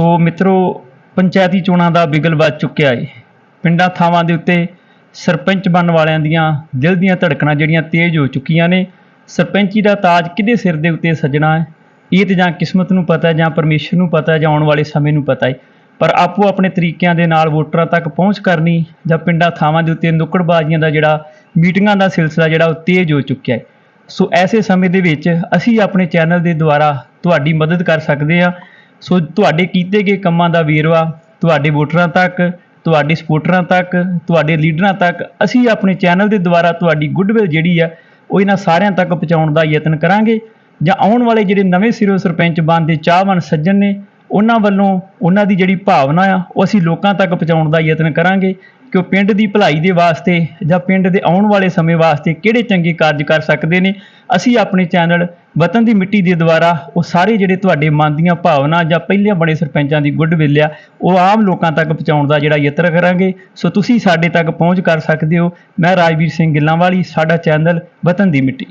ਸੋ ਮਿੱਤਰੋ, ਪੰਚਾਇਤੀ ਚੋਣਾਂ ਦਾ ਬਿਗਲ ਵੱਜ ਚੁੱਕਿਆ ਏ। ਪਿੰਡਾਂ ਥਾਵਾਂ ਦੇ ਉੱਤੇ ਸਰਪੰਚ ਬਣਨ ਵਾਲਿਆਂ ਦੀਆਂ ਦਿਲ ਦੀਆਂ ਧੜਕਣਾਂ ਜਿਹੜੀਆਂ ਤੇਜ਼ ਹੋ ਚੁੱਕੀਆਂ ਨੇ, ਸਰਪੰਚੀ ਦਾ ਤਾਜ ਕਿਹਦੇ ਸਿਰ ਦੇ ਉੱਤੇ ਸੱਜਣਾ ਹੈ? ਇਹ ਤੇ ਜਾਂ ਕਿਸਮਤ ਨੂੰ ਪਤਾ ਜਾਂ ਪਰਮੇਸ਼ਰ ਨੂੰ ਪਤਾ ਜਾਂ ਆਉਣ ਵਾਲੇ ਸਮੇਂ ਨੂੰ ਪਤਾ ਹੈ। ਪਰ ਆਪੋ ਆਪਣੇ ਤਰੀਕਿਆਂ ਦੇ ਨਾਲ ਵੋਟਰਾਂ ਤੱਕ ਪਹੁੰਚ ਕਰਨੀ ਜਾਂ ਪਿੰਡਾਂ ਥਾਵਾਂ ਦੇ ਉੱਤੇ ਨੁੱਕੜਬਾਜ਼ੀਆਂ ਦਾ ਜਿਹੜਾ ਮੀਟਿੰਗਾਂ ਦਾ ਸਿਲਸਿਲਾ ਜਿਹੜਾ ਉਹ ਤੇਜ਼ ਹੋ ਚੁੱਕਿਆ ਹੈ ਸੋ ਐਸੇ ਸਮੇਂ ਦੇ ਵਿੱਚ ਅਸੀਂ ਆਪਣੇ ਚੈਨਲ ਦੇ ਦੁਆਰਾ ਤੁਹਾਡੀ ਮਦਦ ਕਰ ਸਕਦੇ ਹਾਂ। ਸੋ ਤੁਹਾਡੇ ਕੀਤੇ ਗਏ ਕੰਮਾਂ ਦਾ ਵੇਰਵਾ, ਤੁਹਾਡੇ ਵੋਟਰਾਂ ਤੱਕ, ਤੁਹਾਡੇ ਸਪੋਰਟਰਾਂ ਤੱਕ, ਤੁਹਾਡੇ ਲੀਡਰਾਂ ਤੱਕ, ਅਸੀਂ ਆਪਣੇ ਚੈਨਲ ਦੇ ਦੁਆਰਾ ਤੁਹਾਡੀ ਗੁੱਡਵਿਲ ਜਿਹੜੀ ਆ, ਉਹ ਇਹਨਾਂ ਸਾਰਿਆਂ ਤੱਕ ਪਹੁੰਚਾਉਣ ਦਾ ਯਤਨ ਕਰਾਂਗੇ। ਜਾਂ ਆਉਣ ਵਾਲੇ ਜਿਹੜੇ ਨਵੇਂ ਸਿਰੋਂ ਸਰਪੰਚ ਬਣਦੇ ਚਾਹਵਾਨ ਸੱਜਣ ਨੇ, ਉਹਨਾਂ ਵੱਲੋਂ ਉਹਨਾਂ ਦੀ ਜਿਹੜੀ ਭਾਵਨਾ ਆ, ਉਹ ਅਸੀਂ ਲੋਕਾਂ ਤੱਕ ਪਹੁੰਚਾਉਣ ਦਾ ਯਤਨ ਕਰਾਂਗੇ। ਕਿ ਉਹ ਪਿੰਡ ਦੀ ਭਲਾਈ ਦੇ ਵਾਸਤੇ ਜਾਂ ਪਿੰਡ ਦੇ ਆਉਣ ਵਾਲੇ ਸਮੇਂ ਵਾਸਤੇ ਕਿਹੜੇ ਚੰਗੇ ਕਾਰਜ ਕਰ ਸਕਦੇ ਨੇ, ਅਸੀਂ ਆਪਣੇ ਚੈਨਲ ਵਤਨ ਦੀ ਮਿੱਟੀ ਦੇ ਦੁਆਰਾ ਉਹ ਸਾਰੇ ਜਿਹੜੇ ਤੁਹਾਡੇ ਮਨ ਦੀਆਂ ਭਾਵਨਾ ਜਾਂ ਪਹਿਲਾਂ ਬਣੇ ਸਰਪੰਚਾਂ ਦੀ ਗੁੱਡਵਿਲ ਆ, ਉਹ ਆਮ ਲੋਕਾਂ ਤੱਕ ਪਹੁੰਚਾਉਣ ਦਾ ਜਿਹੜਾ ਯਤਨ ਕਰਾਂਗੇ। ਸੋ ਤੁਸੀਂ ਸਾਡੇ ਤੱਕ ਪਹੁੰਚ ਕਰ ਸਕਦੇ ਹੋ। ਮੈਂ ਰਾਜਵੀਰ ਸਿੰਘ ਗਿੱਲਾਂ ਵਾਲੀ ਸਾਡਾ ਚੈਨਲ ਵਤਨ ਦੀ ਮਿੱਟੀ।